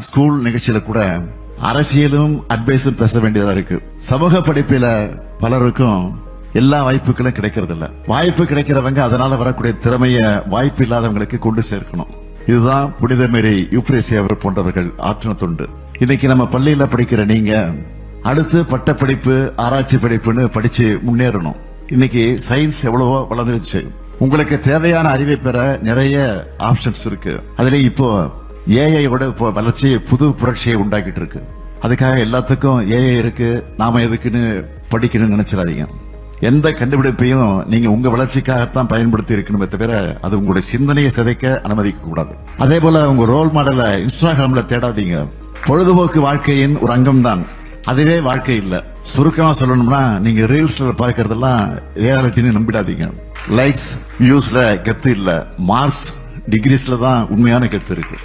School நிகழ்ச்சியில கூட அரசியலும் அட்வைஸும் பேச வேண்டியதா இருக்கு. சமூக படிப்பில பலருக்கும் எல்லா வாய்ப்புகளும் கிடைக்கிறது இல்ல வாய்ப்பு கிடைக்கிறவங்க அதனால வரக்கூடிய திறமைய வாய்ப்பு இல்லாதவங்களுக்கு கொண்டு சேர்க்கணும். இதுதான் புனித யூப்ரேசியாவர் போன்றவர்கள் ஆற்றின தொண்டு. இன்னைக்கு நம்ம பள்ளியில படிக்கிற நீங்க அடுத்து பட்டப்படிப்பு ஆராய்ச்சி படிப்புன்னு படிச்சு முன்னேறணும். இன்னைக்கு சயின்ஸ் எவ்வளவோ வளர்ந்துருச்சு. உங்களுக்கு தேவையான அறிவை பெற நிறைய ஆப்ஷன்ஸ் இருக்கு. அதுல இப்போ ஏஐயோட இப்போ வளர்ச்சி புது புரட்சியை உண்டாக்கிட்டு இருக்கு அதுக்காக எல்லாத்துக்கும் ஏஐ இருக்கு நாம எதுக்குன்னு படிக்கணும்னு நினைச்சிடாதீங்க. எந்த கண்டுபிடிப்பையும் நீங்க உங்க வளர்ச்சிக்காகத்தான் பயன்படுத்தி இருக்கணுமே தவிர அது உங்களுடைய சிந்தனையை சிதைக்க அனுமதிக்க கூடாது. அதே போல உங்க ரோல் மாடலை இன்ஸ்டாகிராம்ல தேடாதீங்க. பொழுதுபோக்கு வாழ்க்கையின் ஒரு அங்கம் தான் அதுவே வாழ்க்கை இல்லை. சுருக்கமா சொல்லணும்னா நீங்க ரீல்ஸ்ல பார்க்கறதெல்லாம் ரியாலிட்டின்னு நம்பிடாதீங்க. லைக்ஸ் வியூஸ்ல கெத்து இல்ல. மார்க்ஸ் டிகிரிஸ்ல தான் உண்மையான கெத்து இருக்கு.